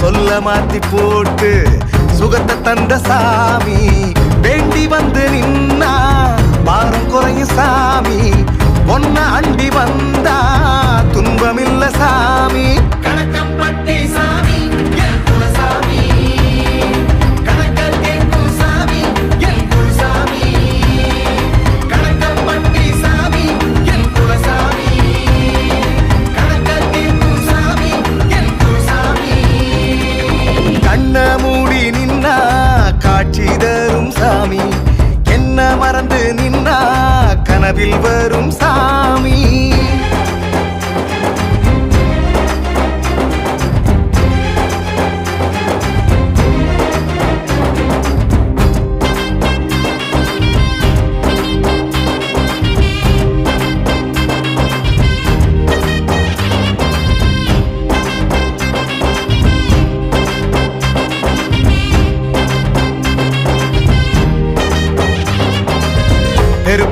சொல்ல மாத்தி போட்டு சுகத்தை தந்த சாமி. வேண்டி வந்து நின்னா பாரம் குறையும் சாமி. பொன்ன அண்டி வந்து காட்சி தரும் சாமி. என்ன மறந்து நின்னா கனவில் வரும் சாமி.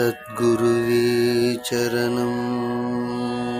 तद्गुरुवी चरणम्।